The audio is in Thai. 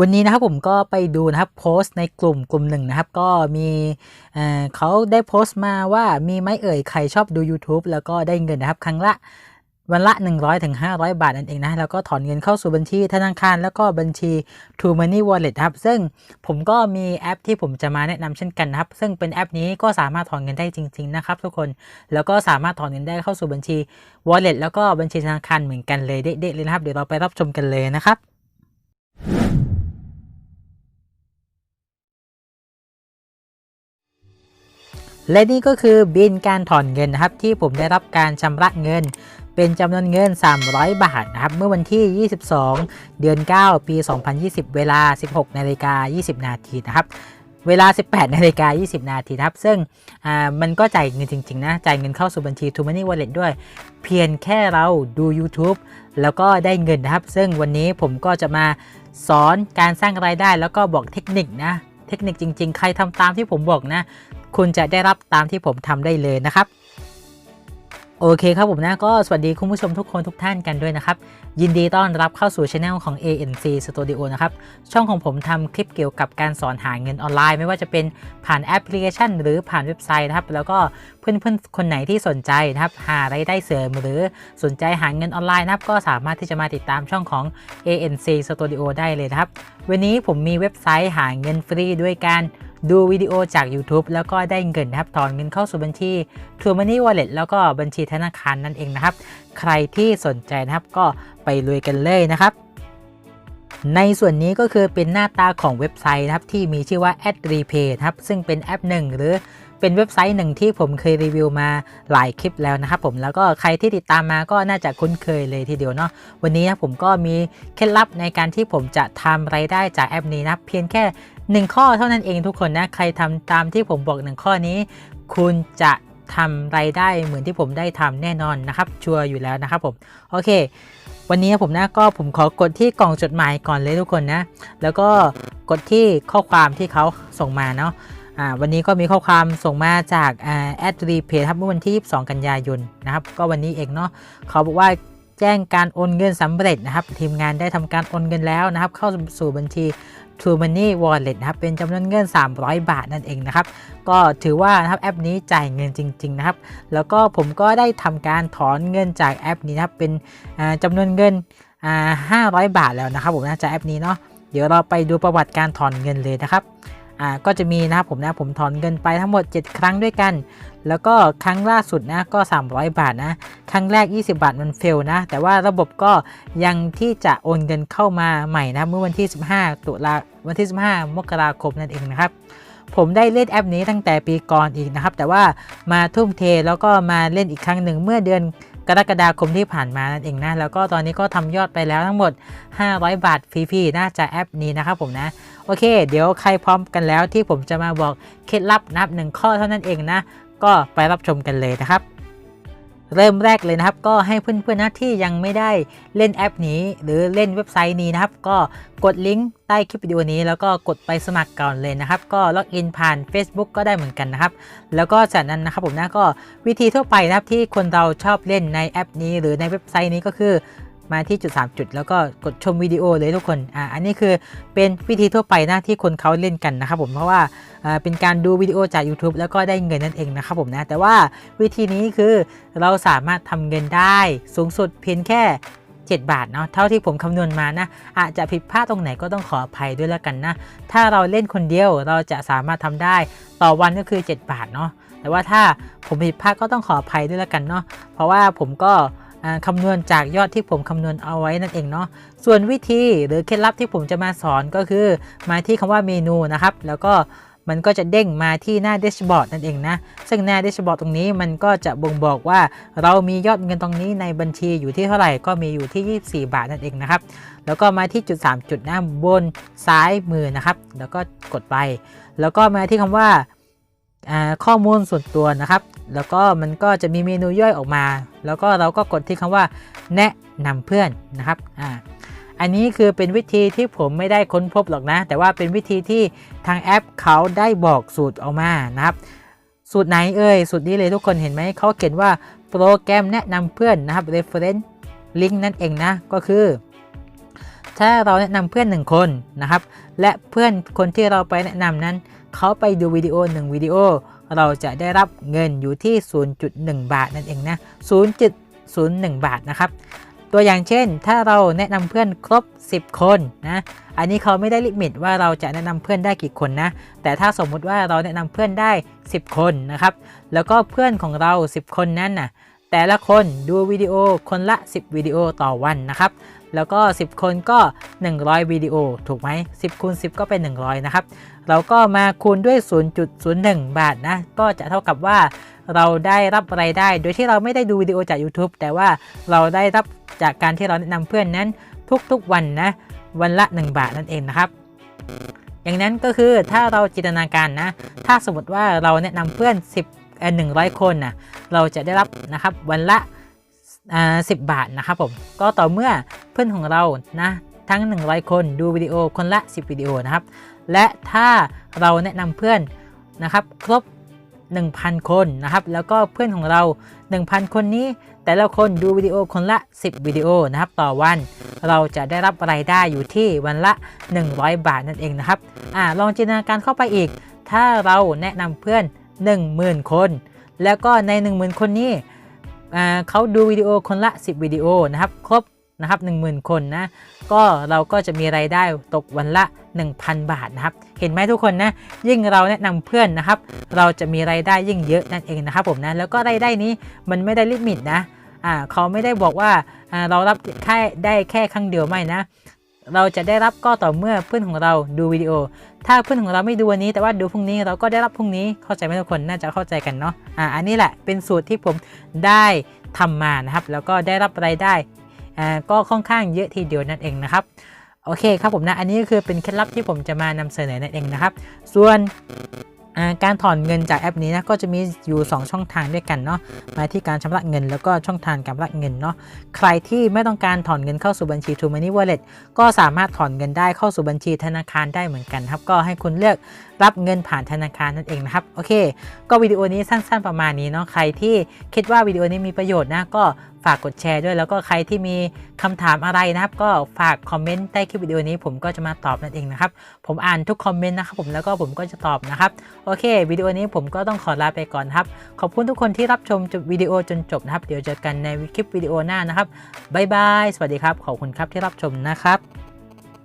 วันนี้นะครับผมก็ไปดูนะครับโพสต์ในกลุ่มกลุ่มหนึ่งนะครับ ก็มีเเขาได้โพสต์มาว่ามีไหมเอ่ยใครชอบดู YouTube แล้วก็ได้เงินนะครับ ครั้งละวันละ100ถึงบาทนั่นเองนะ แล้วก็ถอนเงินเข้าสู่บัญชีธนาคาร แล้วก็บัญชี True Money Wallet ครับ ซึ่งผมก็มีแอปที่ผมจะมาแนะนำเช่นกันนะครับ ซึ่งเป็นแอปนี้ก็สามารถถอนเงินได้จริง ๆ นะครับทุกคน แล้วก็สามารถถอนเงินได้เข้าสู่บัญชี Wallet แล้วก็บัญชีธนาคารเหมือนกันเลยเด็ดๆเลยนะครับ เดี๋ยวเราไปรับชมกันเลยนะครับ และนี่ก็คือบินการถอนเงินนะครับที่ผมได้รับการชำระเงิน เป็นจำนวนเงิน 300 บาทนะครับเมื่อวันที่ 22 เดือน 9 ปี 2020 เวลา 16นาฬิกา20 นาทีนะครับเวลา 18นาฬิกา20 นาทีนะครับ ซึ่งอ่ามันก็จ่ายเงินจริง ๆ นะ จ่ายเงินเข้าสู่บัญชี t o Money Wallet ด้วย เพียงแค่เราดู YouTube แล้วก็ได้เงินนะครับ ซึ่งวันนี้ผมก็จะมาสอนการสร้างรายได้แล้วก็บอกเทคนิคนะ เทคนิคจริง ๆ ใครทำตามที่ผมบอกนะ คุณจะได้รับตามที่ผมทำได้เลยนะครับ โอเคครับผมนะก็สวัสดีคุณผู้ชมทุกคนทุกท่านกันด้วยนะครับ ยินดีต้อนรับเข้าสู่ช anel ของ ANC Studio นะครับ ช่องของผมทำคลิปเกี่ยวกับการสอนหาเงินออนไลน์ ไม่ว่าจะเป็นผ่านแอปพลิเคชัน หรือผ่านเว็บไซต์นะครับ แล้วก็เพื่อนๆ คนไหนที่สนใจนะครับ หารายได้เสริมหรือสนใจหาเงินออนไลน์นะครับ ก็สามารถที่จะมาติดตามช่องของ ANC Studio ได้เลยนะครับ วันนี้ผมมีเว็บไซต์หาเงินฟรีด้วยการ ดูวิดีโอจาก YouTube แล้วก็ได้เงินนะครับถอนเงินเข้าสู่บัญชี True Money Wallet แล้วก็บัญชีธนาคารนั่นเองนะครับ ใครที่สนใจนะครับก็ไปลุยกันเลยนะครับในส่วนนี้ก็คือเป็นหน้าตาของเว็บไซต์นะครับที่มีชื่อว่า Ad Repay ครับซึ่งเป็นแอปหนึ่งหรือเป็นเว็บไซต์หนึ่งที่ผมเคยรีวิวมาหลายคลิปแล้วนะครับผมแล้วก็ใครที่ติดตามมาก็น่าจะคุ้นเคยเลยทีเดียวเนาะวันนี้นะผมก็มีเคล็ดลับในการที่ผมจะทำรายได้จากแอปนี้นะครับเพียงแค่ 1 ข้อเท่านั้นเองทุกคนนะ ใครทำตามที่ผมบอก 1 ข้อนี้ คุณจะทำรายได้เหมือนที่ผมได้ทำแน่นอนนะครับ ชัวร์อยู่แล้วนะครับผม โอเค วันนี้ผมนะก็ผมขอกดที่กล่องจดหมายก่อนเลยทุกคนนะ แล้วก็กดที่ข้อความที่เขาส่งมาเนาะอ่าวันนี้ก็มีข้อความส่งมาจากแอดรีเพย์ครับเมื่อวันที่ 22 กันยายนนะครับ ก็วันนี้เองเนาะเขาบอกว่า แจ้งการโอนเงินสำเร็จนะครับ ทีมงานได้ทำการโอนเงินแล้วนะครับ เข้าสู่บัญชี True Money Wallet นะครับ เป็นจำนวนเงิน 300 บาทนั่นเองนะครับ ก็ถือว่านะครับแอปนี้จ่ายเงินจริง ๆ นะครับ แล้วก็ผมก็ได้ทำการถอนเงินจากแอปนี้นะครับ เป็นอ่าจำนวนเงินอ่า500 บาทแล้วนะครับผมนะจากแอปนี้เนาะ เดี๋ยวเราไปดูประวัติการถอนเงินเลยนะครับ อ่าก็จะมีนะครับผมนะผมถอนเงินไปทั้งหมด 7 ครั้งด้วยกัน แล้วก็ครั้งล่าสุดนะก็ 300 บาทนะ ครั้งแรก 20 บาทมันเฟลนะ แต่ว่าระบบก็ยังที่จะโอนเงินเข้ามาใหม่นะเมื่อวันที่ 15 ตุลาวันที่ 15 มกราคมนั่นเองนะครับผมได้เล่นแอปนี้ตั้งแต่ปีก่อนอีกนะครับ แต่ว่ามาทุ่มเทแล้วก็มาเล่นอีกครั้งหนึ่งเมื่อเดือน กรกฎาคมที่ผ่านมานั่นเองนะ แล้วก็ตอนนี้ก็ทำยอดไปแล้วทั้งหมด 500 บาทฟรีๆน่าจะแอปนี้นะครับผมนะ โอเค เดี๋ยวใครพร้อมกันแล้วที่ผมจะมาบอกเคล็ดลับนับหนึ่งข้อเท่านั้นเองนะ ก็ไปรับชมกันเลยนะครับ เริ่มแรกเลยนะครับ ก็ให้เพื่อนๆนะที่ยังไม่ได้เล่นแอปนี้ หรือเล่นเว็บไซต์นี้นะครับ ก็กดลิงก์ใต้คลิปวิดีโอนี้ แล้วก็กดไปสมัครก่อนเลยนะครับ ก็ล็อกอินผ่าน Facebook ก็ได้เหมือนกันนะครับ แล้วก็จากนั้นนะครับผมนะก็วิธีทั่วไปนะครับที่คนเราชอบเล่นในแอปนี้ หรือในเว็บไซต์นี้ก็คือ มาที่จุด 3 จุด แล้วก็กดชมวิดีโอเลยทุกคนอ่าอันนี้คือเป็นวิธีทั่วไปนะที่คนเขาเล่นกันนะครับผมเพราะว่าอ่าเป็นการดูวิดีโอจาก YouTube แล้วก็ได้เงินนั่นเองนะครับผมนะแต่ว่าวิธีนี้คือเราสามารถทำเงินได้สูงสุดเพียงแค่ 7 บาทเนาะเท่าที่ผมคำนวณมานะ อาจจะผิดพลาดตรงไหนก็ต้องขออภัยด้วยแล้วกันนะ ถ้าเราเล่นคนเดียวเราจะสามารถทำได้ต่อวันก็คือ 7 บาทเนาะแต่ว่าถ้าผมผิดพลาดก็ต้องขออภัยด้วยแล้วกันเนาะเพราะว่าผมก็ คำนวณจากยอดที่ผมคำนวณเอาไว้นั่นเองเนาะส่วนวิธีหรือเคล็ดลับที่ผมจะมาสอนก็คือ มาที่คำว่าเมนูนะครับ แล้วก็มันก็จะเด้งมาที่หน้า d a s h b o a r d นั่นเองนะ ซึ่งหน้า d a s h b o a r d ตรงนี้มันก็จะบ่งบอกว่าเรามียอดเงินตรงนี้ในบัญชีอยู่ที่เท่าไหร่ก็มีอยู่ที่ 24 บาทนั่นเองนะครับ แล้วก็มาที่จุด 3 จุดหนะบนซ้ายมือนะครับ แล้วก็กดไป แล้วก็มาที่คำว่าอ่า ข้อมูลส่วนตัวนะครับ แล้วก็มันก็จะมีเมนูย่อยออกมา แล้วก็เราก็กดที่คำว่าแนะนำเพื่อนนะครับอ่าอันนี้คือเป็นวิธีที่ผมไม่ได้ค้นพบหรอกนะ แต่ว่าเป็นวิธีที่ทางแอปเขาได้บอกสูตรออกมานะครับ สูตรไหนเอ่ยสูตรนี้เลยทุกคนเห็นไหมเขาเขียนว่าโปรแกรมแนะนำเพื่อนนะครับ reference link นั่นเองนะก็คือ ถ้าเราแนะนำเพื่อน 1 คนนะครับ และเพื่อนคนที่เราไปแนะนำนั้น เขาไปดูวิดีโอ 1 วิดีโอ เราจะได้รับเงินอยู่ที่ 0.1 บาทนั่นเองนะ0.01 บาทนะครับ ตัวอย่างเช่น ถ้าเราแนะนำเพื่อนครบ 10 คนนะ อันนี้เขาไม่ได้ลิมิตว่าเราจะแนะนำเพื่อนได้กี่คนนะ แต่ถ้าสมมุติว่าเราแนะนำเพื่อนได้ 10 คนนะครับ แล้วก็เพื่อนของเรา 10 คนนั้นน่ะแต่ละคนดูวิดีโอคนละ 10 วิดีโอต่อวันนะครับ แล้วก็ 10 คนก็ 100วิดีโอถูกไหม10คูณ10 ก็เป็น 100 นะครับ เราก็มาคูณด้วย 0.01 บาทนะ ก็จะเท่ากับว่าเราได้รับรายได้ โดยที่เราไม่ได้ดูวิดีโอจาก YouTube แต่ว่าเราได้รับจากการที่เราแนะนำเพื่อนนั้นทุกๆวันนะ วันละ 1 บาทนั่นเองนะครับอย่างนั้นก็คือถ้าเราจินตนาการนะ ถ้าสมมติว่าเราแนะนำเพื่อน 10เอ่อ100 คนนะเราจะได้รับนะครับวันละ อ่า10บาทนะครับผมก็ต่อเมื่อเพื่อนของเรานะทั้ง 100 คนดูวิดีโอคนละ 10 วิดีโอนะครับ และถ้าเราแนะนำเพื่อนนะครับ ครบ 1,000 คนนะครับ แล้วก็เพื่อนของเรา 1,000 คนนี้ แต่ละคนดูวิดีโอคนละ 10 วิดีโอนะครับ ต่อวัน เราจะได้รับรายได้อยู่ที่วันละ 100 บาทนั่นเองนะครับอ่าลองจินตนาการเข้าไปอีก ถ้าเราแนะนำเพื่อน 10,000 คน แล้วก็ใน 10,000 คนนี้ เขาดูวิดีโอคนละ 10 วิดีโอนะครับ ครบนะครับ10,000 คนนะ ก็เราก็จะมีรายได้ตกวันละ 1,000 บาทนะครับ เห็นไหมทุกคนนะ ยิ่งเราแนะนำเพื่อนนะครับ เราจะมีรายได้ยิ่งเยอะนั่นเองนะครับผมนะ แล้วก็รายได้นี้มันไม่ได้ลิมิตนะ อ่าเขาไม่ได้บอกว่าอ่าเรารับแค่ได้แค่ครั้งเดียวไม่นะ เราจะได้รับก็ต่อเมื่อเพื่อนของเราดูวิดีโอ ถ้าเพื่อนของเราไม่ดูวันนี้ แต่ว่าดูพรุ่งนี้เราก็ได้รับพรุ่งนี้เข้าใจไหมทุกคนน่าจะเข้าใจกันเนาะอ่าอันนี้แหละเป็นสูตรที่ผมได้ทำมานะครับ แล้วก็ได้รับรายได้อ่าก็ค่อนข้างเยอะทีเดียวนั่นเองนะครับโอเคครับผมนะอันนี้ก็คือเป็นเคล็ดลับที่ผมจะมานำเสนอนั่นเองนะครับ ส่วน การถอนเงินจากแอปนี้นะก็จะมีอยู่ 2 ช่องทางด้วยกันเนาะมาที่การชำระเงินแล้วก็ช่องทางการชำระเงินเนาะใครที่ไม่ต้องการถอนเงินเข้าสู่บัญชี True Money Wallet ก็สามารถถอนเงินได้เข้าสู่บัญชีธนาคารได้เหมือนกันครับก็ให้คุณเลือกรับเงินผ่านธนาคารนั่นเองนะครับโอเค ก็วิดีโอนี้สั้น ๆประมาณนี้เนาะใครที่คิดว่าวิดีโอนี้มีประโยชน์นะก็ฝากกดแชร์ด้วยแล้วก็ใครที่มีคำถามอะไรนะครับ ก็ฝากคอมเมนต์ใต้คลิปวิดีโอนี้ผมก็จะมาตอบนั่นเองนะครับ ผมอ่านทุกคอมเมนต์นะครับผมแล้วก็ผมก็จะตอบนะครับ โอเควิดีโอนี้ผมก็ต้องขอลาไปก่อนครับ ขอบคุณทุกคนที่รับชมจบวิดีโอจนจบนะครับ เดี๋ยวเจอกันในคลิปวิดีโอหน้านะครับบ๊ายบายสวัสดีครับ ขอบคุณครับที่รับชมนะครับ